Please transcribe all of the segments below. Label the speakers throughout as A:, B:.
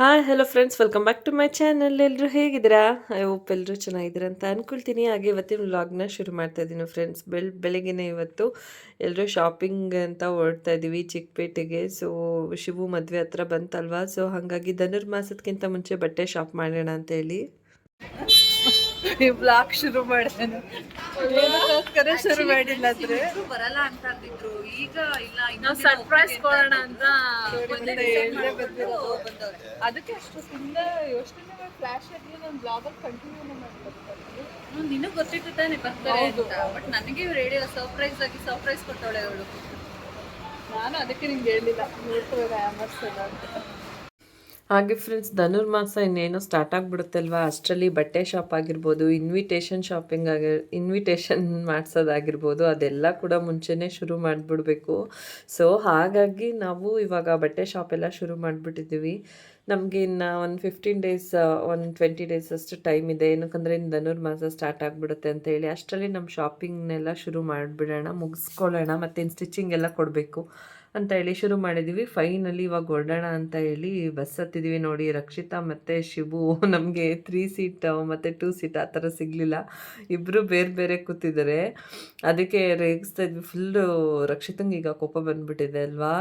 A: Hi hello friends welcome back to my channel ಎಲ್ಲರೂ ಹೇಗಿದ್ದೀರಾ? I hope ಎಲ್ಲರೂ ಚೆನ್ನಾಗಿದ್ದೀರಾ ಅಂತ ಅಂದ್ಕೊಳ್ತೀನಿ ಹಾಗೆ ಇವತ್ತಿನ ವ್ಲಾಗ್ನ ಶುರು ಮಾಡ್ತಾ ಇದ್ದೀನಿ ಫ್ರೆಂಡ್ಸ್ ಬೆಳ್, ಬೆಳಗ್ಗೆನೇ ಇವತ್ತು ಎಲ್ಲರೂ ಶಾಪಿಂಗ್ ಅಂತ ಹೊರಡ್ತಾ ಇದ್ದೀವಿ ಚಿಕ್ಕಪೇಟೆಗೆ. ಸೊ ಶಿವು ಮದುವೆ ಹತ್ರ ಬಂತಲ್ವಾ? ಸೊ ಹಾಗಾಗಿ ಧನುರ್ಮಾಸಕ್ಕಿಂತ ಮುಂಚೆ ಬಟ್ಟೆ ಶಾಪ್ ಮಾಡೋಣ ಅಂತ ಹೇಳಿ.
B: ಬ್ಲಾಗ್ ಶುರು ಮಾಡಿದ್ರೆ ಏನಕ್ಕೋಸ್ಕರ ಶುರು ಮಾಡಿಲ್ಲ ಅಂದ್ರೆ.
C: ಬರಲ್ಲ ಅಂತ ಅಂದಿದ್ರು. ಈಗ ಇಲ್ಲ
B: ಇನ್ನೂ ಸರ್ಪ್ರೈಸ್ ಕೊಡೋಣ ಅಂತ ಅದಕ್ಕೆ ಅಷ್ಟು ಸುಮ್ಮನೆ ಯೋಚನೆ ಫ್ಲಾಶ್ ಆಗಿ ನಾನು ಬ್ಲಾಗ್ ಕಂಟಿನ್ಯೂ ಮಾಡ್ತಾರೆ
C: ನಿನಗ್ ಗೊತ್ತಿತ್ತು ತಾನೆ ಬರ್ತಾರೆ ಅಂತ. ಬಟ್ ನನಗೆ ರೇಡಿಯೋ ಸರ್ಪ್ರೈಸ್ ಆಗಿ ಸರ್ಪ್ರೈಸ್ ಕೊಟ್ಟವಳೆ ಅವಳು.
B: ನಾನು ಅದಕ್ಕೆ ನಿಂಗೆ ಹೇಳಿಲ್ಲ. ನೋಡ್ತಾರೆ ಇದ್ದಾರೆ ಎಲ್ಲ ಅಂತ.
A: ಹಾಗೆ ಫ್ರೆಂಡ್ಸ್ ಧನುರ್ಮಾಸ ಇನ್ನೇನೋ ಸ್ಟಾರ್ಟ್ ಆಗಿಬಿಡುತ್ತಲ್ವಾ? ಅಷ್ಟರಲ್ಲಿ ಬಟ್ಟೆ ಶಾಪ್ ಆಗಿರ್ಬೋದು ಇನ್ವಿಟೇಷನ್ ಶಾಪಿಂಗ್ ಆಗಿ ಇನ್ವಿಟೇಷನ್ ಮಾಡಿಸೋದಾಗಿರ್ಬೋದು, ಅದೆಲ್ಲ ಕೂಡ ಮುಂಚೆನೇ ಶುರು ಮಾಡಿಬಿಡ್ಬೇಕು. ಸೊ ಹಾಗಾಗಿ ನಾವು ಇವಾಗ ಬಟ್ಟೆ ಶಾಪ್ ಎಲ್ಲ ಶುರು ಮಾಡಿಬಿಟ್ಟಿದ್ದೀವಿ. ನಮಗೆ ಇನ್ನು ಒಂದು ಫಿಫ್ಟೀನ್ ಡೇಸ್ ಒಂದು ಟ್ವೆಂಟಿ ಡೇಸ್ ಅಷ್ಟು ಟೈಮ್ ಇದೆ. ಏನಕ್ಕಂದರೆ ಇನ್ನು ಧನುರ್ಮಾಸ ಸ್ಟಾರ್ಟ್ ಆಗಿಬಿಡುತ್ತೆ ಅಂತ ಹೇಳಿ, ಅಷ್ಟರಲ್ಲಿ ನಮ್ಮ ಶಾಪಿಂಗ್ನೆಲ್ಲ ಶುರು ಮಾಡಿಬಿಡೋಣ, ಮುಗಿಸ್ಕೊಳ್ಳೋಣ, ಮತ್ತು ಇನ್ನು ಸ್ಟಿಚಿಂಗ್ ಎಲ್ಲ ಕೊಡಬೇಕು. ಅಂತ ಹೇಳಿ ಶುರು ಮಾಡಿದ್ದೀವಿ ಫೈನಲಿ ಇವಾಗ ಹೊರಡೋಣ ಅಂತ ಹೇಳಿ ಬಸ್ ಹತ್ತಿದ್ದೀವಿ ನೋಡಿ. ರಕ್ಷಿತಾ ಮತ್ತು ಶಿವು ನಮಗೆ ತ್ರೀ ಸೀಟ್ ಮತ್ತು ಟೂ ಸೀಟ್ ಆ ಥರ ಸಿಗಲಿಲ್ಲ. ಇಬ್ಬರು ಬೇರೆ ಬೇರೆ ಕೂತಿದ್ದಾರೆ. ಅದಕ್ಕೆ ರೇಗಿಸ್ತಾ ಇದ್ವಿ. ಫುಲ್ಲು ರಕ್ಷಿತಂಗೆ ಈಗ ಕೋಪ ಬಂದ್ಬಿಟ್ಟಿದೆ ಅಲ್ವಾ?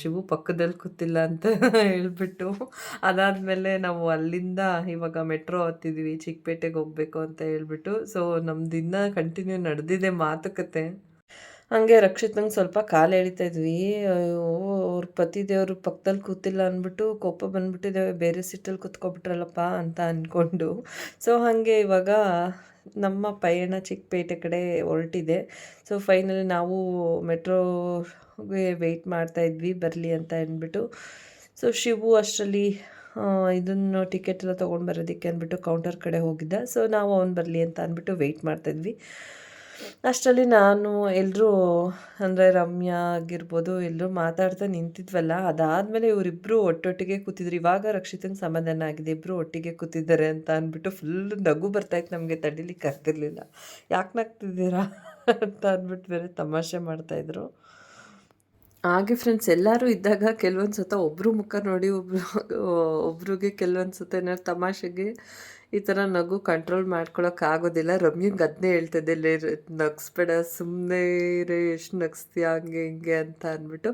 A: ಶಿವು ಪಕ್ಕದಲ್ಲಿ ಕೂತಿಲ್ಲ ಅಂತ ಹೇಳ್ಬಿಟ್ಟು. ಅದಾದಮೇಲೆ ನಾವು ಅಲ್ಲಿಂದ ಇವಾಗ ಮೆಟ್ರೋ ಹತ್ತಿದ್ವಿ. ಚಿಕ್ಕಪೇಟೆಗೆ ಹೋಗಬೇಕು ಅಂತ ಹೇಳ್ಬಿಟ್ಟು. ಸೊ ದಿನ ಕಂಟಿನ್ಯೂ ನಡೆದಿದೆ ಮಾತುಕತೆ. ಹಂಗೆ ರಕ್ಷಿತಂಗೆ ಸ್ವಲ್ಪ ಕಾಲು ಎಳಿತಾ ಇದ್ವಿ. ಅಯ್ಯೋ, ಅವ್ರ ಪತಿ ದೇವರು ಪಕ್ಕದಲ್ಲಿ ಕೂತಿಲ್ಲ ಅಂದ್ಬಿಟ್ಟು ಕೋಪ ಬಂದ್ಬಿಟ್ಟಿದ್ದೇವೆ ಬೇರೆ ಸಿಟ್ಟಲ್ಲಿ ಕೂತ್ಕೊಬಿಟ್ರಲ್ಲಪ್ಪ ಅಂತ ಅಂದ್ಕೊಂಡು ಸೊ ಹಾಗೆ ಇವಾಗ ನಮ್ಮ ಪಯಣ ಚಿಕ್ಕಪೇಟೆ ಕಡೆ ಹೊರಟಿದೆ. ಸೊ ಫೈನಲಿ ನಾವು ಮೆಟ್ರೋಗೆ ವೆಯ್ಟ್ ಮಾಡ್ತಾ ಇದ್ವಿ. ಬರಲಿ ಅಂತ ಅಂದ್ಬಿಟ್ಟು ಸೊ ಶಿವು ಅಷ್ಟರಲ್ಲಿ ಇದನ್ನು ಟಿಕೆಟ್ ಎಲ್ಲ ತೊಗೊಂಡು ಬರೋದಕ್ಕೆ ಅಂದ್ಬಿಟ್ಟು ಕೌಂಟರ್ ಕಡೆ ಹೋಗಿದ್ದ. ಸೊ ನಾವು ಅವ್ನು ಬರಲಿ ಅಂತ ಅಂದ್ಬಿಟ್ಟು ವೆಯ್ಟ್ ಮಾಡ್ತಾಯಿದ್ವಿ ಅಷ್ಟರಲ್ಲಿ ನಾನು ಎಲ್ಲರೂ ಅಂದರೆ ರಮ್ಯಾ ಆಗಿರ್ಬೋದು ಎಲ್ಲರೂ ಮಾತಾಡ್ತಾ ನಿಂತಿದ್ವಲ್ಲ, ಅದಾದಮೇಲೆ ಇವರಿಬ್ಬರು ಒಟ್ಟೊಟ್ಟಿಗೆ ಕೂತಿದ್ರು. ಇವಾಗ ರಕ್ಷಿತನ ಸಮಾಧಾನ ಆಗಿದೆ ಇಬ್ಬರು ಒಟ್ಟಿಗೆ ಕೂತಿದ್ದಾರೆ ಅಂತ ಅಂದ್ಬಿಟ್ಟು ಫುಲ್ ನಗು ಬರ್ತಾಯಿತ್ತು ನಮಗೆ, ತಡಿಲಿಕ್ಕೆ ಆಗ್ತಿರ್ಲಿಲ್ಲ. ಯಾಕೆ ನಗ್ತಿದ್ದೀರಾ ಅಂತ ಅಂದ್ಬಿಟ್ಟು ಬೇರೆ ತಮಾಷೆ ಮಾಡ್ತಾಯಿದ್ರು ಹಾಗೆ ಫ್ರೆಂಡ್ಸ್ ಎಲ್ಲರೂ ಇದ್ದಾಗ ಕೆಲವೊಂದು ಸತ ಒಬ್ಬರು ಮುಖ ನೋಡಿ ಒಬ್ಬರು ಒಬ್ರಿಗೆ ಕೆಲವೊಂದು ಸತ ಏನಾದ್ರು ತಮಾಷೆಗೆ ಈ ಥರ ನಗು ಕಂಟ್ರೋಲ್ ಮಾಡ್ಕೊಳಕ್ಕಾಗೋದಿಲ್ಲ ರಮ್ಯಂಗೆ ಅದನ್ನೇ ಹೇಳ್ತಿದ್ದೆ, ಲೇ ನಗ್ಸ್ಬೇಡ ಸುಮ್ಮನೆ ರೇ ಎಷ್ಟು ನಗಿಸ್ತೀಯ, ಹಂಗೆ, ಹಿಂಗೆ ಅಂತ ಅಂದ್ಬಿಟ್ಟು.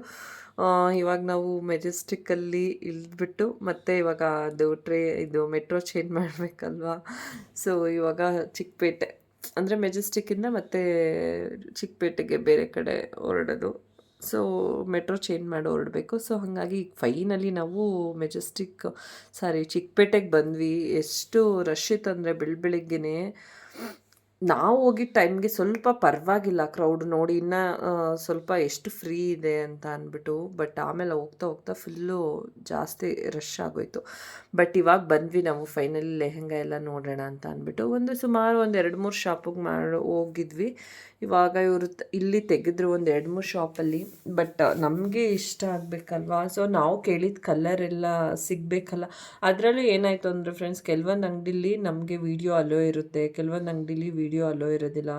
A: ಇವಾಗ ನಾವು ಮೆಜೆಸ್ಟಿಕ್ಕಲ್ಲಿ ಇಳಿದ್ಬಿಟ್ಟು ಮತ್ತೆ ಇವಾಗ ಅದು ಟ್ರೇ, ಇದು ಮೆಟ್ರೋ ಚೇಂಜ್ ಮಾಡಬೇಕಲ್ವಾ? ಸೊ ಇವಾಗ ಚಿಕ್ಕಪೇಟೆ. ಅಂದರೆ ಮೆಜೆಸ್ಟಿಕ್ಕಿಂದ ಮತ್ತೆ ಚಿಕ್ಕಪೇಟೆಗೆ ಬೇರೆ ಕಡೆ ಹೊರಡೋದು. ಸೊ ಮೆಟ್ರೋ ಚೇಂಜ್ ಮಾಡಿ ಹೊರಡಬೇಕು. ಸೊ ಹಾಗಾಗಿ ಫೈನಲಿ ನಾವು ಮೆಜೆಸ್ಟಿಕ್ ಸಾರಿ ಚಿಕ್ಕಪೇಟೆಗೆ ಬಂದ್ವಿ. ಎಷ್ಟು ರಶ್ ಇತ್ತಂದರೆ ಬೆಳ ಬೆಳಿಗ್ಗೆನೆ ನಾವು ಹೋಗಿದ್ದ ಟೈಮ್ಗೆ ಸ್ವಲ್ಪ ಪರವಾಗಿಲ್ಲ. ಕ್ರೌಡ್ ನೋಡಿ ಇನ್ನೂ ಸ್ವಲ್ಪ ಎಷ್ಟು ಫ್ರೀ ಇದೆ ಅಂತ ಅಂದ್ಬಿಟ್ಟು ಬಟ್ ಆಮೇಲೆ ಹೋಗ್ತಾ ಹೋಗ್ತಾ ಫುಲ್ಲು ಜಾಸ್ತಿ ರಶ್ ಆಗೋಯ್ತು. ಬಟ್ ಇವಾಗ ಬಂದ್ವಿ ನಾವು ಫೈನಲಿ ಲೆಹೆಂಗಾ ಎಲ್ಲ ನೋಡೋಣ ಅಂತ ಅಂದ್ಬಿಟ್ಟು. ಒಂದು ಸುಮಾರು ಒಂದು ಎರಡು ಮೂರು ಶಾಪಿಗೆ ಮಾಡಿ, ಹೋಗಿದ್ವಿ. ಇವಾಗ ಇವರು ಇಲ್ಲಿ ತೆಗೆದ್ರು ಒಂದು ಎರಡು ಮೂರು ಶಾಪಲ್ಲಿ ಬಟ್ ನಮಗೆ ಇಷ್ಟ ಆಗಬೇಕಲ್ವಾ? ಸೊ ನಾವು ಕೇಳಿದ ಕಲರ್ ಎಲ್ಲ ಸಿಗಬೇಕಲ್ಲ. ಅದರಲ್ಲೂ ಏನಾಯಿತು ಅಂದರೆ ಫ್ರೆಂಡ್ಸ್ ಕೆಲವೊಂದು ಅಂಗಡಿಲಿ ನಮಗೆ ವಿಡಿಯೋ ಅಲೋ ಇರುತ್ತೆ, ಕೆಲವೊಂದು ಅಂಗಡಿಲಿ ವಿಡಿಯೋ ಅಲೋ ಇರೋದಿಲ್ಲ.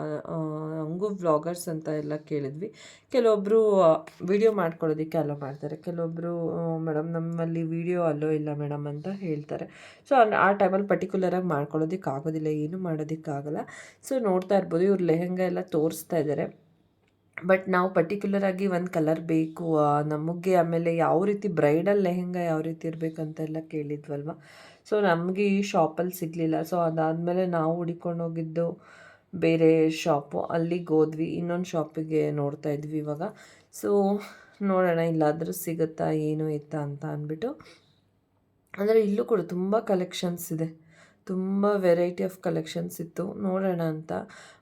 A: ಹಂಗೂ ವ್ಲಾಗರ್ಸ್ ಅಂತ ಎಲ್ಲ ಕೇಳಿದ್ವಿ. ಕೆಲವೊಬ್ಬರು ವಿಡಿಯೋ ಮಾಡ್ಕೊಳ್ಳೋದಕ್ಕೆ ಅಲೋ ಮಾಡ್ತಾರೆ. ಕೆಲವೊಬ್ಬರು ಮೇಡಮ್ ನಮ್ಮಲ್ಲಿ ವಿಡಿಯೋ ಅಲೋ ಇಲ್ಲ ಮೇಡಮ್ ಅಂತ ಹೇಳ್ತಾರೆ. ಸೊ ಆ ಟೈಮಲ್ಲಿ ಪರ್ಟಿಕ್ಯುಲರಾಗಿ ಮಾಡ್ಕೊಳ್ಳೋದಕ್ಕೆ ಆಗೋದಿಲ್ಲ, ಏನು ಮಾಡೋದಕ್ಕಾಗಲ್ಲ ಸೊ ನೋಡ್ತಾ ಇರ್ಬೋದು, ಇವ್ರು ಲೆಹೆಂಗ ಎಲ್ಲ ತೋರಿಸ್ತಾ ಇದ್ದಾರೆ ಬಟ್ ನಾವು ಪರ್ಟಿಕ್ಯುಲರಾಗಿ ಒಂದು ಕಲರ್ ಬೇಕು ನಮಗೆ ಆಮೇಲೆ ಯಾವ ರೀತಿ ಬ್ರೈಡಲ್ ಲೆಹೆಂಗ ಯಾವ ರೀತಿ ಇರಬೇಕಂತೆಲ್ಲ ಕೇಳಿದ್ವಲ್ವ? ಸೊ ನಮಗೆ ಈ ಶಾಪಲ್ಲಿ ಸಿಗಲಿಲ್ಲ. ಸೊ ಅದಾದಮೇಲೆ ನಾವು ಹುಡಿಕೊಂಡು ಹೋಗಿದ್ದು ಬೇರೆ ಶಾಪು ಅಲ್ಲಿಗೆ ಹೋದ್ವಿ, ಇನ್ನೊಂದು ಶಾಪಿಗೆ ನೋಡ್ತಾ ಇದ್ವಿ ಇವಾಗ. ಸೊ ನೋಡೋಣ, ಇಲ್ಲಾದರೂ ಸಿಗುತ್ತಾ, ಏನು ಇತ್ತ ಅಂತ ಅಂದ್ಬಿಟ್ಟು. ಅಂದರೆ ಇಲ್ಲೂ ಕೂಡ ತುಂಬ ಕಲೆಕ್ಷನ್ಸ್ ಇದೆ. ತುಂಬ ವೆರೈಟಿ ಆಫ್ ಕಲೆಕ್ಷನ್ಸ್ ಇತ್ತು. ನೋಡೋಣ ಅಂತ.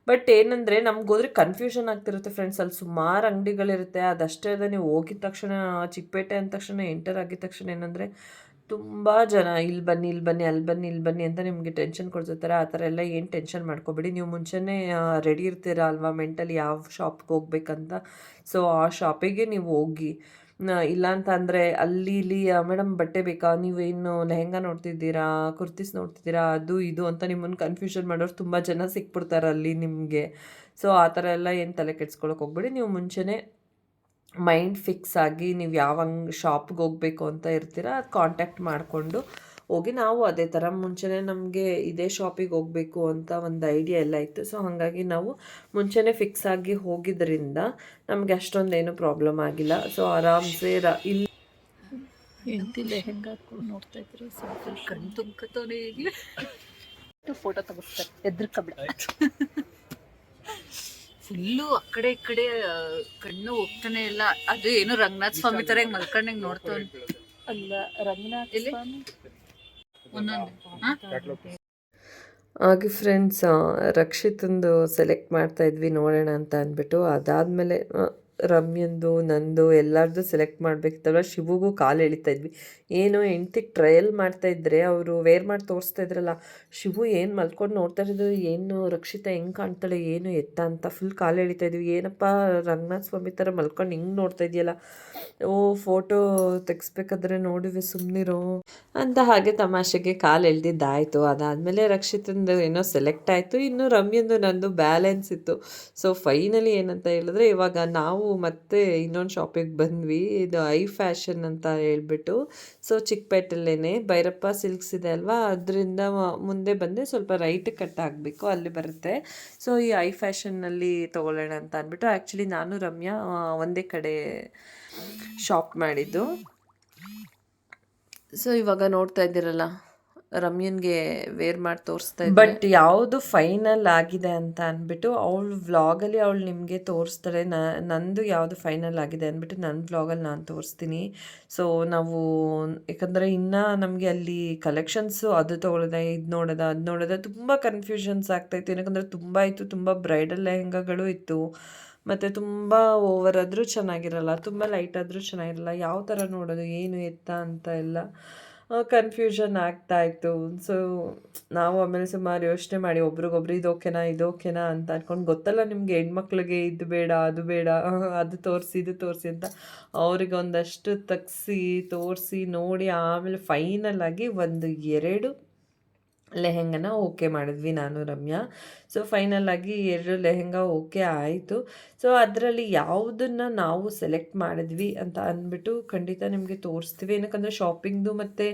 A: ಬಟ್ ಏನಂದರೆ, ನಮ್ಗೆ ಹೋದ್ರೆ ಕನ್ಫ್ಯೂಷನ್ ಆಗ್ತಿರುತ್ತೆ ಫ್ರೆಂಡ್ಸ್ ಅಲ್ಲಿ ಸುಮಾರು ಅಂಗಡಿಗಳಿರುತ್ತೆ. ಅದಷ್ಟೇ ಅದ ನೀವು ಹೋಗಿದ ತಕ್ಷಣ, ಚಿಕ್ಕಪೇಟೆ ಅಂದ ತಕ್ಷಣ, ಎಂಟರ್ ಆಗಿದ ತಕ್ಷಣ ಏನಂದರೆ ತುಂಬ ಜನ ಇಲ್ಲಿ ಬನ್ನಿ ಇಲ್ಲಿ ಬನ್ನಿ ಅಲ್ಲಿ ಬನ್ನಿ ಇಲ್ಲಿ ಬನ್ನಿ ಅಂತ ನಿಮಗೆ ಟೆನ್ಷನ್ ಕೊಡ್ತಿರ್ತಾರೆ ಆ ಥರ ಎಲ್ಲ ಏನು ಟೆನ್ಷನ್ ಮಾಡ್ಕೋಬೇಡಿ. ನೀವು ಮುಂಚೆನೇ ರೆಡಿ ಇರ್ತೀರ ಅಲ್ವಾ ಮೆಂಟಲಿ ಯಾವ ಶಾಪ್ಗೆ ಹೋಗ್ಬೇಕಂತ? ಸೊ ಆ ಶಾಪಿಗೆ ನೀವು ಹೋಗಿ ಇಲ್ಲ ಅಂತ ಅಂದರೆ ಅಲ್ಲಿ, ಇಲ್ಲಿ ಮೇಡಮ್ ಬಟ್ಟೆ ಬೇಕಾ? ನೀವೇನು ಲೆಹೆಂಗಾ ನೋಡ್ತಿದ್ದೀರಾ? ಕುರ್ತೀಸ್ ನೋಡ್ತಿದ್ದೀರಾ? ಅದು, ಇದು ಅಂತ ನಿಮ್ಮನ್ನು ಕನ್ಫ್ಯೂಷನ್ ಮಾಡೋರು ತುಂಬ ಜನ ಸಿಕ್ಬಿಡ್ತಾರೆ ಅಲ್ಲಿ ನಿಮಗೆ. ಸೊ ಆ ಥರ ಎಲ್ಲ ಏನು ತಲೆ ಕೆಡ್ಸ್ಕೊಳಕ್ಕೆ ಹೋಗ್ಬೇಡಿ. ನೀವು ಮುಂಚೆನೇ ಮೈಂಡ್ ಫಿಕ್ಸ್ ಆಗಿ ನೀವು ಯಾವ ಅಂಗ್ ಶಾಪ್ಗೆ ಹೋಗಬೇಕು ಅಂತ ಇರ್ತೀರ ಅದು ಕಾಂಟ್ಯಾಕ್ಟ್ ಮಾಡಿಕೊಂಡು ಹೋಗಿ ನಾವು ಅದೇ ಥರ ಮುಂಚೆನೇ ನಮಗೆ ಇದೇ ಶಾಪಿಗೆ ಹೋಗಬೇಕು ಅಂತ ಒಂದು ಐಡಿಯಾ ಎಲ್ಲ ಇತ್ತು. ಸೊ ಹಾಗಾಗಿ ನಾವು ಮುಂಚೆನೇ ಫಿಕ್ಸ್ ಆಗಿ ಹೋಗಿದ್ದರಿಂದ ನಮಗೆ ಅಷ್ಟೊಂದೇನು ಪ್ರಾಬ್ಲಮ್ ಆಗಿಲ್ಲ. ಸೊ ಆರಾಮ್ಸೆ ರ ಇಲ್ಲಿ
B: ಹೆಂಡತಿ ಲೆಹೆಂಗಾ ಹಾಕೊಂಡು ನೋಡ್ತಾ ಇದ್ರು?
C: ಕಣ್ ತುಂಬ್ಕತವನೇ ಫೋಟೋ
B: ಫೋಟೋ ತೆಗಿಸ್ತಾರೆ ಎದ್ರಕಬಿಡ.
C: ಫುಲ್ಲು ಆ ಕಡೆ ಈ ಕಡೆ ಕಣ್ಣು ಹೋಗ್ತಾನೆ ಇಲ್ಲ. ಅದು ಏನು ರಂಗನಾಥ್ ಸ್ವಾಮಿ ತರ ಹಿಂಗ್ ಮಲ್ಕೊಂಡ್ ಹಿಂಗ್ ನೋಡ್ತಾನೆ
B: ಅಲ್ಲ ರಂಗನಾಥ್
C: ಎಲ್ಲಿ?
B: ಸ್ವಾಮಿ?
C: ಒಂದೊಂದು.
A: ಹಾಗೆ ಫ್ರೆಂಡ್ಸ್ ರಕ್ಷಿತಂದು ಸೆಲೆಕ್ಟ್ ಮಾಡ್ತಾ ಇದ್ವಿ ನೋಡೋಣ ಅಂತ ಅಂದ್ಬಿಟ್ಟು. ಅದಾದಮೇಲೆ ರಮ್ಯಂದು, ನಂದು ಎಲ್ಲರದು ಸೆಲೆಕ್ಟ್ ಮಾಡಬೇಕಿತ್ತಲ್ವ ಶಿವಗೂ ಕಾಲು ಎಳಿತಾ ಇದ್ವಿ. ಏನು ಹೆಂಡ್ತಿಗೆ ಟ್ರಯಲ್ ಮಾಡ್ತಾ ಇದ್ರೆ ಅವರು ವೇರ್ ಮಾಡಿ ತೋರಿಸ್ತಾ ಇದ್ರಲ್ಲ, ಶಿವು ಏನು ಮಲ್ಕೊಂಡು ನೋಡ್ತಾ ಇರೋದು, ಏನು ರಕ್ಷಿತ ಹೆಂಗೆ ಕಾಣ್ತಾಳೆ, ಏನು ಎತ್ತ ಅಂತ ಫುಲ್ ಕಾಲು ಎಳಿತಾ ಇದ್ವಿ. ಏನಪ್ಪ ರಂಗನಾಥ್ ಸ್ವಾಮಿ ಥರ ಮಲ್ಕೊಂಡು ಹಿಂಗೆ ನೋಡ್ತಾ ಇದೆಯಲ್ಲ, ಓ ಫೋಟೋ ತೆಗಿಸ್ಬೇಕಾದ್ರೆ ನೋಡಿವೆ ಸುಮ್ಮನಿರೋ ಅಂತ ಹಾಗೆ ತಮಾಷೆಗೆ ಕಾಲು ಎಳ್ದಿದ್ದಾಯಿತು. ಅದಾದಮೇಲೆ ರಕ್ಷಿತಂದು ಏನೋ ಸೆಲೆಕ್ಟ್ ಆಯಿತು, ಇನ್ನು ರಮ್ಯಂದು ನಂದು ಬ್ಯಾಲೆನ್ಸ್ ಇತ್ತು. ಸೊ ಫೈನಲಿ ಏನಂತ ಹೇಳಿದ್ರೆ ಇವಾಗ ನಾವು ಮತ್ತೆ ಇನ್ನೊಂದು ಶಾಪಿಗೆ ಬಂದ್ವಿ. ಇದು ಐ ಫ್ಯಾಷನ್ ಅಂತ ಹೇಳ್ಬಿಟ್ಟು. ಸೊ ಚಿಕ್ಕಪೇಟೆಲ್ಲೇ ಭೈರಪ್ಪ ಸಿಲ್ಕ್ಸ್ ಇದೆ ಅಲ್ವಾ? ಅದರಿಂದ ಮುಂದೆ ಬಂದರೆ ಸ್ವಲ್ಪ ರೈಟ್ ಕಟ್ ಆಗಬೇಕು, ಅಲ್ಲಿ ಬರುತ್ತೆ. ಸೊ ಈ ಐ ಫ್ಯಾಷನ್ನಲ್ಲಿ ತೊಗೊಳ್ಳೋಣ ಅಂತ ಅಂದ್ಬಿಟ್ಟು ಆ್ಯಕ್ಚುಲಿ ನಾನು ರಮ್ಯಾ ಒಂದೇ ಕಡೆ ಶಾಪ್ ಮಾಡಿದ್ದು. ಸೊ ಇವಾಗ ನೋಡ್ತಾ ಇದ್ದೀರಲ್ಲ? ರಮ್ಯನ್ಗೆ ವೇರ್ ಮಾಡಿ ತೋರಿಸ್ತಾ ಇದ್ದೆ ಬಟ್ ಯಾವುದು ಫೈನಲ್ ಆಗಿದೆ ಅಂತ ಅಂದ್ಬಿಟ್ಟು ಅವಳು ವ್ಲಾಗಲ್ಲಿ ಅವಳು ನಿಮಗೆ ತೋರಿಸ್ತಾಳೆ ನಂದು ಯಾವುದು ಫೈನಲ್ ಆಗಿದೆ ಅಂದ್ಬಿಟ್ಟು ನನ್ನ ವ್ಲಾಗಲ್ಲಿ ನಾನು ತೋರಿಸ್ತೀನಿ. ಸೊ, ನಾವು ಯಾಕಂದರೆ ಇನ್ನೂ ನಮಗೆ ಅಲ್ಲಿ ಕಲೆಕ್ಷನ್ಸು ಅದು ತೊಗೊಳದ, ಇದು ನೋಡೋದ, ಅದು ನೋಡೋದ ತುಂಬ ಕನ್ಫ್ಯೂಷನ್ಸ್ ಆಗ್ತಾಯಿತ್ತು ಏನಕಂದ್ರೆ ತುಂಬ ಇತ್ತು, ತುಂಬ ಬ್ರೈಡಲ್ ಲೆಹೆಂಗಾಗಳು ಇತ್ತು. ಮತ್ತು ತುಂಬ ಓವರ್ ಆದರೂ ಚೆನ್ನಾಗಿರಲ್ಲ, ತುಂಬ ಲೈಟ್ ಆದರೂ ಚೆನ್ನಾಗಿರಲ್ಲ, ಯಾವ ಥರ ನೋಡೋದು, ಏನು ಎತ್ತ ಅಂತ ಎಲ್ಲ. ಕನ್ಫ್ಯೂಷನ್ ಆಗ್ತಾ ಇತ್ತು. ಸೊ ನಾವು ಆಮೇಲೆ ಸುಮಾರು ಯೋಚನೆ ಮಾಡಿ, ಒಬ್ರಿಗೊಬ್ರು ಇದು ಓಕೆನಾ ಇದು ಓಕೆನಾ ಅಂತ ಅನ್ಕೊಂಡು ಗೊತ್ತಲ್ಲ ನಿಮಗೆ ಹೆಣ್ಮಕ್ಳಿಗೆ ಇದು ಬೇಡ, ಅದು ಬೇಡ, ಅದು ತೋರಿಸಿ, ಇದು ತೋರಿಸಿ ಅಂತ. ಅವ್ರಿಗೆ ಒಂದಷ್ಟು ತಗ್ಸಿ, ತೋರಿಸಿ, ನೋಡಿ ಆಮೇಲೆ ಫೈನಲ್ ಆಗಿ ಒಂದು ಎರಡು ಲೆಹೆಂಗನ ಓಕೆ ಮಾಡಿದ್ವಿ ನಾನು, ರಮ್ಯಾ. ಸೊ ಫೈನಲ್ ಆಗಿ ಎರಡು ಲೆಹೆಂಗ ಓಕೆ ಆಯಿತು. ಸೊ ಅದರಲ್ಲಿ ಯಾವುದನ್ನು ನಾವು ಸೆಲೆಕ್ಟ್ ಮಾಡಿದ್ವಿ ಅಂತ ಅಂದ್ಬಿಟ್ಟು ಖಂಡಿತ ನಿಮಗೆ ತೋರಿಸ್ತೀವಿ. ಏನಕ್ಕಂದರೆ ಶಾಪಿಂಗ್ದು ಮತ್ತು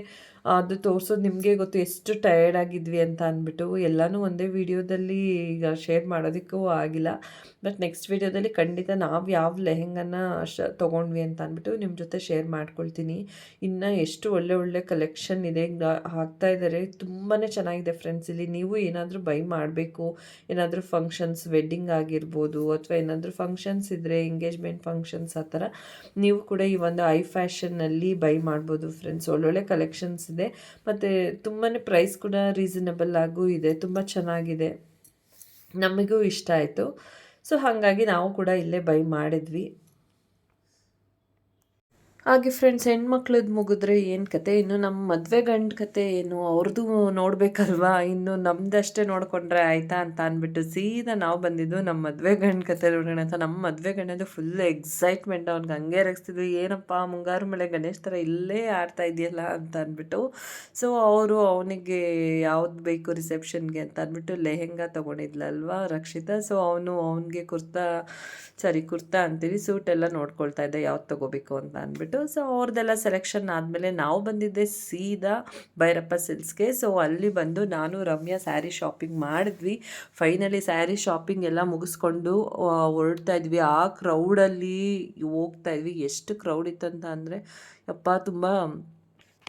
A: ಅದು ತೋರಿಸೋದು ನಿಮಗೆ ಗೊತ್ತು, ಎಷ್ಟು ಟಯರ್ಡ್ ಆಗಿದ್ವಿ ಅಂತ ಅಂದ್ಬಿಟ್ಟು. ಎಲ್ಲನೂ ಒಂದೇ ವಿಡಿಯೋದಲ್ಲಿ ಈಗ ಶೇರ್ ಮಾಡೋದಕ್ಕೂ ಆಗಿಲ್ಲ. ಬಟ್ ನೆಕ್ಸ್ಟ್ ವಿಡಿಯೋದಲ್ಲಿ ಖಂಡಿತ ನಾವು ಯಾವ ಲೆಹೆಂಗನ ಶ, ತೊಗೊಂಡ್ವಿ ಅಂತ ಅಂದ್ಬಿಟ್ಟು ನಿಮ್ಮ ಜೊತೆ ಶೇರ್ ಮಾಡ್ಕೊಳ್ತೀನಿ. ಇನ್ನು ಎಷ್ಟು ಒಳ್ಳೆ ಒಳ್ಳೆ ಕಲೆಕ್ಷನ್ ಇದೆ ಹಾಕ್ತಾ ಇದ್ದಾರೆ ತುಂಬಾ ಚೆನ್ನಾಗಿದೆ ಫ್ರೆಂಡ್ಸ್ ಇಲ್ಲಿ ನೀವು ಏನಾದರೂ ಬೈ ಮಾಡಬೇಕು. ಏನಾದರೂ ಫಂಕ್ಷನ್ಸ್ ವೆಡ್ಡಿಂಗ್ ಆಗಿರ್ಬೋದು ಅಥವಾ ಏನಾದರೂ ಫಂಕ್ಷನ್ಸ್ ಇದ್ದರೆ ಎಂಗೇಜ್ಮೆಂಟ್ ಫಂಕ್ಷನ್ಸ್ ಆ ಥರ, ನೀವು ಕೂಡ ಈ ಒಂದು ಐ ಫ್ಯಾಷನ್ನಲ್ಲಿ ಬೈ ಮಾಡ್ಬೋದು ಫ್ರೆಂಡ್ಸ್ ಒಳ್ಳೊಳ್ಳೆ ಕಲೆಕ್ಷನ್ಸ್ ಇದೆ ಮತ್ತು ತುಂಬಾ ಪ್ರೈಸ್ ಕೂಡ ರೀಸನಬಲ್ ಆಗೂ ಇದೆ. ತುಂಬ ಚೆನ್ನಾಗಿದೆ. ನಮಗೂ ಇಷ್ಟ ಆಯಿತು. ಸೊ ಹಾಗಾಗಿ ನಾವು ಕೂಡ ಇಲ್ಲೇ ಬೈ ಮಾಡಿದ್ವಿ. ಹಾಗೆ ಫ್ರೆಂಡ್ಸ್ ಹೆಣ್ಮಕ್ಳದ್ದು ಮುಗಿದ್ರೆ ಏನು ಕತೆ? ಇನ್ನು ನಮ್ಮ ಮದುವೆ ಗಂಡು ಕತೆ ಏನು? ಅವ್ರದ್ದು ನೋಡಬೇಕಲ್ವಾ? ಇನ್ನು ನಮ್ದಷ್ಟೇ ನೋಡಿಕೊಂಡ್ರೆ ಆಯಿತಾ ಅಂತ ಅಂದ್ಬಿಟ್ಟು ಸೀದಾ ನಾವು ಬಂದಿದ್ದು ನಮ್ಮ ಮದುವೆ ಗಂಡು ಕತೆ ನೋಡೋಣ ಅಂತ. ನಮ್ಮ ಮದುವೆ ಗಂಡದು ಫುಲ್ ಎಕ್ಸೈಟ್ಮೆಂಟ್ ಅವ್ನಿಗೆ ಹಂಗೆ ರಗಿಸ್ತಿದ್ವಿ ಏನಪ್ಪ, ಮುಂಗಾರು ಮಳೆ ಗಣೇಶ್ ಥರ ಇಲ್ಲೇ ಆಡ್ತಾ ಇದೆಯಲ್ಲ ಅಂತ ಅಂದ್ಬಿಟ್ಟು ಸೊ ಅವರು ಅವನಿಗೆ ಯಾವ್ದು ಬೇಕು ರಿಸೆಪ್ಷನ್ಗೆ ಅಂತ ಅಂದ್ಬಿಟ್ಟು ಲೆಹೆಂಗಾ ತೊಗೊಂಡಿದ್ಲಲ್ವಾ ರಕ್ಷಿತಾ? ಸೊ ಅವನು ಅವನಿಗೆ ಕುರ್ತಾ, ಸಾರಿ ಕುರ್ತಾ ಅಂತೀವಿ. ಸೂಟ್ ಎಲ್ಲ ನೋಡ್ಕೊಳ್ತಾ ಇದ್ದೆ. ಯಾವ್ದು ತೊಗೋಬೇಕು ಅಂತ ಅಂದ್ಬಿಟ್ಟು ಸೊ ಅವ್ರದ್ದೆಲ್ಲ ಸೆಲೆಕ್ಷನ್ ಆದಮೇಲೆ ನಾವು ಬಂದಿದ್ದೆ ಸೀದಾ ಭೈರಪ್ಪ ಸಿಲ್ಸ್ಗೆ. ಸೊ ಅಲ್ಲಿ ಬಂದು ನಾನು, ರಮ್ಯಾ ಸ್ಯಾರಿ ಶಾಪಿಂಗ್ ಮಾಡಿದ್ವಿ. ಫೈನಲಿ ಸ್ಯಾರಿ ಶಾಪಿಂಗ್ ಎಲ್ಲ ಮುಗಿಸ್ಕೊಂಡು ಹೊರಡ್ತಾ ಇದ್ವಿ. ಆ ಕ್ರೌಡಲ್ಲಿ ಹೋಗ್ತಾ ಇದ್ವಿ. ಎಷ್ಟು ಕ್ರೌಡ್ ಇತ್ತಂತ ಅಂದರೆ, ಯಪ್ಪ, ತುಂಬ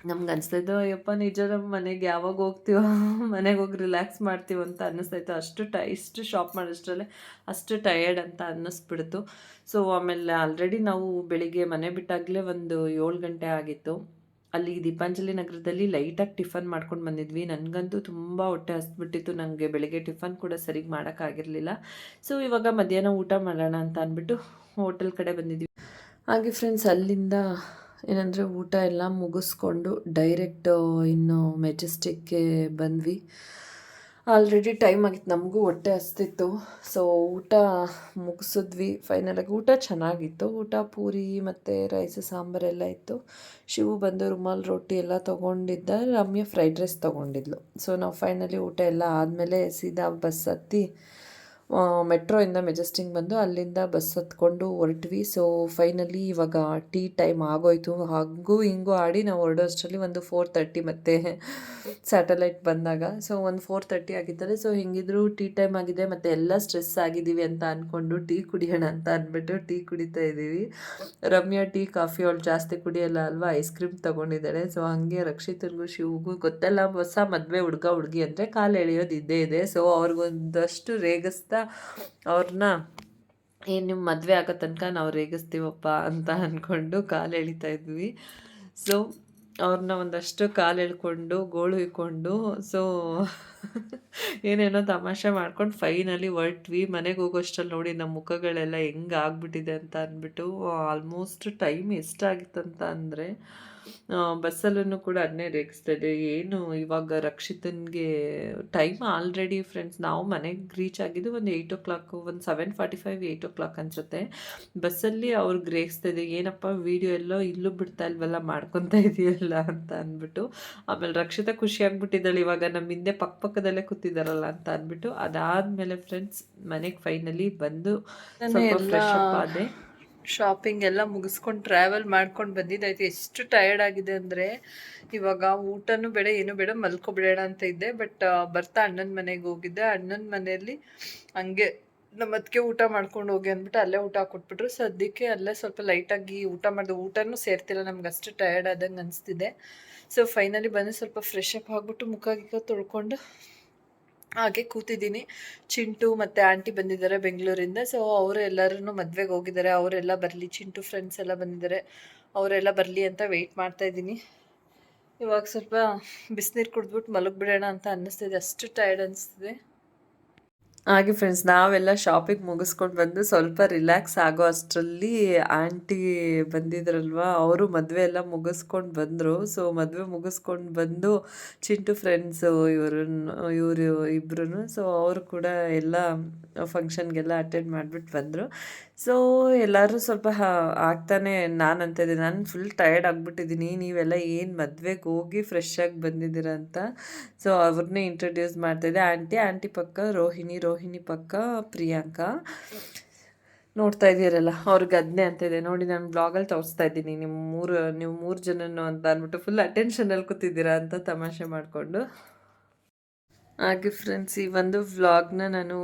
A: ನಮ್ಗೆ ಅನಿಸ್ತಾಯಿದ್ದು ಅಯ್ಯಪ್ಪ ನಿಜ ನಮ್ಮ ಮನೆಗೆ ಯಾವಾಗ ಹೋಗ್ತೀವೋ, ಮನೆಗೆ ಹೋಗಿ ರಿಲ್ಯಾಕ್ಸ್ ಮಾಡ್ತೀವೋ ಅಂತ ಅನ್ನಿಸ್ತಾಯಿತ್ತು ಅಷ್ಟು ಟ, ಇಷ್ಟು ಶಾಪ್ ಮಾಡೋಷ್ಟರಲ್ಲೇ ಅಷ್ಟು ಟಯರ್ಡ್ ಅಂತ ಅನ್ನಿಸ್ಬಿಡ್ತು. ಸೊ, ಆಮೇಲೆ ಆಲ್ರೆಡಿ ನಾವು ಬೆಳಿಗ್ಗೆ ಮನೆ ಬಿಟ್ಟಾಗಲೇ ಒಂದು ಏಳು ಗಂಟೆ ಆಗಿತ್ತು. ಅಲ್ಲಿ ದೀಪಾಂಜಲಿ ನಗರದಲ್ಲಿ ಲೈಟಾಗಿ ಟಿಫನ್ ಮಾಡ್ಕೊಂಡು ಬಂದಿದ್ವಿ. ನನಗಂತೂ ತುಂಬ ಹೊಟ್ಟೆ ಹಸ್ಬಿಟ್ಟಿತ್ತು. ನನಗೆ ಬೆಳಿಗ್ಗೆ ಟಿಫನ್ ಕೂಡ ಸರಿಗೆ ಮಾಡೋಕ್ಕಾಗಿರಲಿಲ್ಲ ಸೊ, ಇವಾಗ ಮಧ್ಯಾಹ್ನ ಊಟ ಮಾಡೋಣ ಅಂತ ಅಂದ್ಬಿಟ್ಟು ಹೋಟೆಲ್ ಕಡೆ ಬಂದಿದ್ವಿ. ಹಾಗೆ, ಫ್ರೆಂಡ್ಸ್, ಅಲ್ಲಿಂದ ಏನಂದರೆ ಊಟ ಎಲ್ಲ ಮುಗಿಸ್ಕೊಂಡು ಡೈರೆಕ್ಟ್ ಇನ್ನು ಮೆಜೆಸ್ಟಿಕ್ಗೆ ಬಂದ್ವಿ. ಆಲ್ರೆಡಿ ಟೈಮ್ ಆಗಿತ್ತು. ನಮಗೂ ಹೊಟ್ಟೆ ಹಸ್ತಿತ್ತು. ಸೊ ಊಟ ಮುಗಿಸಿದ್ವಿ. ಫೈನಲಾಗಿ ಊಟ ಚೆನ್ನಾಗಿತ್ತು. ಊಟ ಪೂರಿ ಮತ್ತು ರೈಸ್ ಸಾಂಬಾರೆಲ್ಲ ಇತ್ತು. ಶಿವು ಬಂದು ರುಮಾಲ್ ರೊಟ್ಟಿ ಎಲ್ಲ ತೊಗೊಂಡಿದ್ದ. ರಮ್ಯ ಫ್ರೈಡ್ ರೈಸ್ ತೊಗೊಂಡಿದ್ಲು. ಸೊ ನಾವು ಫೈನಲಿ ಊಟ ಎಲ್ಲ ಆದಮೇಲೆ ಸೀದಾ ಬಸ್ ಹತ್ತಿ ಮೆಟ್ರೋಯಿಂದ ಮೆಜೆಸ್ಟಿಂಗ್ ಬಂದು ಅಲ್ಲಿಂದ ಬಸ್ ಹತ್ಕೊಂಡು ಹೊರಟ್ವಿ. ಸೊ ಫೈನಲಿ ಇವಾಗ ಟೀ ಟೈಮ್ ಆಗೋಯ್ತು. ಹಾಗೂ ಹಿಂಗೂ ಆಡಿ ನಾವು ಹೊರಡೋ ಅಷ್ಟರಲ್ಲಿ ಒಂದು ಫೋರ್ ತರ್ಟಿ ಮತ್ತೆ ಸ್ಯಾಟಲೈಟ್ ಬಂದಾಗ. ಸೊ ಒಂದು ಫೋರ್ ತರ್ಟಿ ಆಗಿದ್ದಾರೆ ಸೊ ಹಿಂಗಿದ್ರು ಟೀ ಟೈಮ್ ಆಗಿದೆ, ಮತ್ತು ಎಲ್ಲ ಸ್ಟ್ರೆಸ್ ಆಗಿದ್ದೀವಿ ಅಂತ ಅಂದ್ಕೊಂಡು ಟೀ ಕುಡಿಯೋಣ ಅಂತ ಅಂದ್ಬಿಟ್ಟು ಟೀ ಕುಡಿತಾ ಇದ್ದೀವಿ. ರಮ್ಯಾ ಟೀ ಕಾಫಿ ಅವಳು ಜಾಸ್ತಿ ಕುಡಿಯಲ್ಲ ಅಲ್ವಾ? Ice cream ತೊಗೊಂಡಿದ್ದಾಳೆ. ಸೊ ಹಂಗೆ ರಕ್ಷಿತನಿಗೂ, ಶಿವಗೂ ಗೊತ್ತಲ್ಲ, ಹೊಸ ಮದುವೆ ಹುಡುಗ ಹುಡುಗಿ ಅಂದರೆ ಕಾಲು ಎಳೆಯೋದು ಇದ್ದೇ ಇದೆ. ಸೊ ಅವ್ರಿಗೊಂದಷ್ಟು ರೇಗಿಸ್ತಾ ಅವ್ರನ್ನ, ಏನು ನಿಮ್ಮ ಮದುವೆ ಆಗೋ ತನಕ ನಾವು ರೇಗಿಸ್ತೀವಪ್ಪ ಅಂತ ಅಂದ್ಕೊಂಡು ಕಾಲು ಎಳಿತಾ ಇದ್ವಿ. ಸೊ ಅವ್ರನ್ನ ಒಂದಷ್ಟು ಕಾಲು ಎಳ್ಕೊಂಡು, ಗೋಳು ಇಕ್ಕೊಂಡು ಸೊ ಏನೇನೋ ತಮಾಷೆ ಮಾಡ್ಕೊಂಡು ಫೈನಲಿ ಹೊರಟ್ವಿ. ಮನೆಗೆ ಹೋಗೋಷ್ಟಲ್ಲಿ ನೋಡಿ ನಮ್ಮ ಮುಖಗಳೆಲ್ಲ ಹೆಂಗೆ ಆಗ್ಬಿಟ್ಟಿದೆ ಅಂತ ಅಂದ್ಬಿಟ್ಟು ಆಲ್ಮೋಸ್ಟ್ ಟೈಮ್ ಎಷ್ಟಾಗಿತ್ತಂತ ಅಂದರೆ ಬಸ್ಸಲ್ಲೂ ಕೂಡ ಅದನ್ನೇ ರೇಗಿಸ್ತಾ ಇದೆ ಏನು ಇವಾಗ ರಕ್ಷಿತನ್ಗೆ ಟೈಮ್ ಆಲ್ರೆಡಿ ಫ್ರೆಂಡ್ಸ್ ನಾವು ಮನೆಗೆ ರೀಚ್ ಆಗಿದ್ದು ಒಂದು ಏಯ್ಟ್ ಓ ಕ್ಲಾಕು ಒಂದು seven forty five eight o'clock ಅನ್ಸುತ್ತೆ. ಬಸ್ಸಲ್ಲಿ ಅವ್ರಿಗೆ ರೇಗಿಸ್ತಾ ಇದೆ ಏನಪ್ಪ ವೀಡಿಯೋ ಎಲ್ಲೋ ಇಲ್ಲೂ ಬಿಡ್ತಾ ಇಲ್ವಲ್ಲ ಮಾಡ್ಕೊತಾ ಇದೆಯಲ್ಲ ಅಂತ ಅಂದ್ಬಿಟ್ಟು. ಆಮೇಲೆ ರಕ್ಷಿತ ಖುಷಿಯಾಗ್ಬಿಟ್ಟಿದ್ದಾಳೆ ಇವಾಗ ನಮ್ಮ ಹಿಂದೆ ಪಕ್ಕ ಪಕ್ಕದಲ್ಲೇ ಕೂತಿದ್ದಾರಲ್ಲ ಅಂತ ಅಂದ್ಬಿಟ್ಟು ಅದಾದ್ಮೇಲೆ ಫ್ರೆಂಡ್ಸ್ ಮನೆಗೆ ಫೈನಲಿ ಬಂದು ಸ್ವಲ್ಪ ಫ್ರೆಶ್ ಅಪ್ ಆದೆ.
C: ಶಾಪಿಂಗ್ ಎಲ್ಲ ಮುಗಿಸ್ಕೊಂಡು ಟ್ರಾವೆಲ್ ಮಾಡ್ಕೊಂಡು ಬಂದಿದ್ದಾಯ್ತು ಎಷ್ಟು ಟಯರ್ಡ್ ಆಗಿದೆ ಅಂದರೆ ಇವಾಗ ಊಟನೂ ಬೇಡ, ಏನು ಬೇಡ, ಮಲ್ಕೊಬಿಡೋಣ ಅಂತ ಇದ್ದೆ. ಬಟ್ ಬರ್ತಾ ಅಣ್ಣನ ಮನೆಗೆ ಹೋಗಿದ್ದೆ. ಅಣ್ಣನ ಮನೆಯಲ್ಲಿ ಹಂಗೆ ನಮ್ಮ ಅದಕ್ಕೆ ಊಟ ಮಾಡ್ಕೊಂಡು ಹೋಗಿ ಅಂದ್ಬಿಟ್ಟು ಅಲ್ಲೇ ಊಟ ಕೊಟ್ಬಿಟ್ರು. ಸದ್ಯಕ್ಕೆ ಅಲ್ಲೇ ಸ್ವಲ್ಪ ಲೈಟಾಗಿ ಊಟ ಮಾಡಿದೆ. ಊಟನೂ ಸೇರ್ತಿಲ್ಲ. ನಮ್ಗೆ ಅಷ್ಟು ಟಯರ್ಡ್ ಆದಂಗೆ ಅನಿಸ್ತಿದೆ. ಸೊ ಫೈನಲಿ ಬಂದು ಸ್ವಲ್ಪ ಫ್ರೆಶ್ ಅಪ್ ಆಗಿಬಿಟ್ಟು ಮುಖ ಗಿಕ್ಕ ತೊಳ್ಕೊಂಡು ಹಾಗೆ ಕೂತಿದ್ದೀನಿ. ಚಿಂಟು ಮತ್ತು ಆಂಟಿ ಬಂದಿದ್ದಾರೆ ಬೆಂಗಳೂರಿಂದ. ಸೊ ಅವರು ಎಲ್ಲರೂ ಮದುವೆಗೆ ಹೋಗಿದ್ದಾರೆ. ಅವರೆಲ್ಲ ಬರಲಿ, ಚಿಂಟು ಫ್ರೆಂಡ್ಸ್ ಎಲ್ಲ ಬಂದಿದ್ದಾರೆ. ಅವರೆಲ್ಲ ಬರಲಿ ಅಂತ ವೆಯ್ಟ್ ಮಾಡ್ತಾ ಇದ್ದೀನಿ. ಇವಾಗ ಸ್ವಲ್ಪ ಬಿಸಿನೀರು ಕುಡಿದ್ಬಿಟ್ಟು ಮಲಗಿಬಿಡೋಣ ಅಂತ ಅನ್ನಿಸ್ತಿದೆ. ಅಷ್ಟು ಟೈರ್ಡ್ ಅನಿಸ್ತಿದೆ
A: ಹಾಗೆ ಫ್ರೆಂಡ್ಸ್ ನಾವೆಲ್ಲ ಶಾಪಿಂಗ್ ಮುಗಿಸ್ಕೊಂಡು ಬಂದು ಸ್ವಲ್ಪ ರಿಲ್ಯಾಕ್ಸ್ ಆಗೋ ಅಷ್ಟರಲ್ಲಿ ಆಂಟಿ ಬಂದಿದ್ರಲ್ವಾ, ಅವರು ಮದುವೆ ಎಲ್ಲ ಮುಗಿಸ್ಕೊಂಡು ಬಂದರು. ಸೊ ಮದುವೆ ಮುಗಿಸ್ಕೊಂಡು ಬಂದು ಚಿಂಟು ಫ್ರೆಂಡ್ಸು ಇವ್ರನ್ನ ಇವರು ಇಬ್ಬರು ಸೊ ಅವರು ಕೂಡ ಎಲ್ಲ ಫಂಕ್ಷನ್ಗೆಲ್ಲ ಅಟೆಂಡ್ ಮಾಡಿಬಿಟ್ಟು ಬಂದರು. ಸೊ ಎಲ್ಲರೂ ಸ್ವಲ್ಪ ಆಗ್ತಾನೆ ನಾನು ಅಂತ ಇದ್ದೀನಿ ನಾನು ಫುಲ್ ಟಯರ್ಡ್ ಆಗಿಬಿಟ್ಟಿದ್ದೀನಿ. ನೀವೆಲ್ಲ ಏನು ಮದುವೆಗೆ ಹೋಗಿ ಫ್ರೆಶ್ ಆಗಿ ಬಂದಿದ್ದೀರ ಅಂತ? ಸೊ ಅವ್ರನ್ನೇ ಇಂಟ್ರೊಡ್ಯೂಸ್ ಮಾಡ್ತಾಯಿದ್ದೆ ಆಂಟಿ ಆಂಟಿ ಪಕ್ಕ, ರೋಹಿಣಿ ರೋಹಿಣಿ ಪಕ್ಕ, ಪ್ರಿಯಾಂಕಾ. ನೋಡ್ತಾ ಇದ್ದೀರಲ್ಲ, ಅವ್ರಿಗೆ ಅದನ್ನೇ ಅಂತ ಇದೆ. ನೋಡಿ, ನಾನು ಬ್ಲಾಗಲ್ಲಿ ತೋರಿಸ್ತಾ ಇದ್ದೀನಿ. ನಿಮ್ಮ ಮೂರು, ನೀವು ಮೂರು ಜನನು ಅಂತ ಅಂದ್ಬಿಟ್ಟು ಫುಲ್ ಅಟೆನ್ಷನಲ್ಲಿ ಕೂತಿದ್ದೀರಾ ಅಂತ ತಮಾಷೆ ಮಾಡಿಕೊಂಡು. ಹಾಗೆ ಫ್ರೆಂಡ್ಸ್ ಈ ಒಂದು ವ್ಲಾಗ್ನ ನಾನು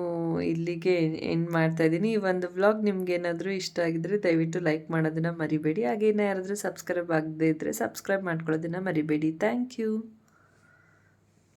A: ಇಲ್ಲಿಗೆ ಎಂಡ್ ಮಾಡ್ತಾ ಇದ್ದೀನಿ. ಈ ಒಂದು ವ್ಲಾಗ್ ನಿಮ್ಗೆ ಏನಾದರೂ ಇಷ್ಟ ಆಗಿದ್ರೆ ದಯವಿಟ್ಟು ಲೈಕ್ ಮಾಡೋದನ್ನು ಮರಿಬೇಡಿ. ಹಾಗೆ ಯಾರಾದರೂ ಸಬ್ಸ್ಕ್ರೈಬ್ ಆಗದೇ ಇದ್ದರೆ ಸಬ್ಸ್ಕ್ರೈಬ್ ಮಾಡ್ಕೊಳ್ಳೋದನ್ನು ಮರಿಬೇಡಿ. Thank you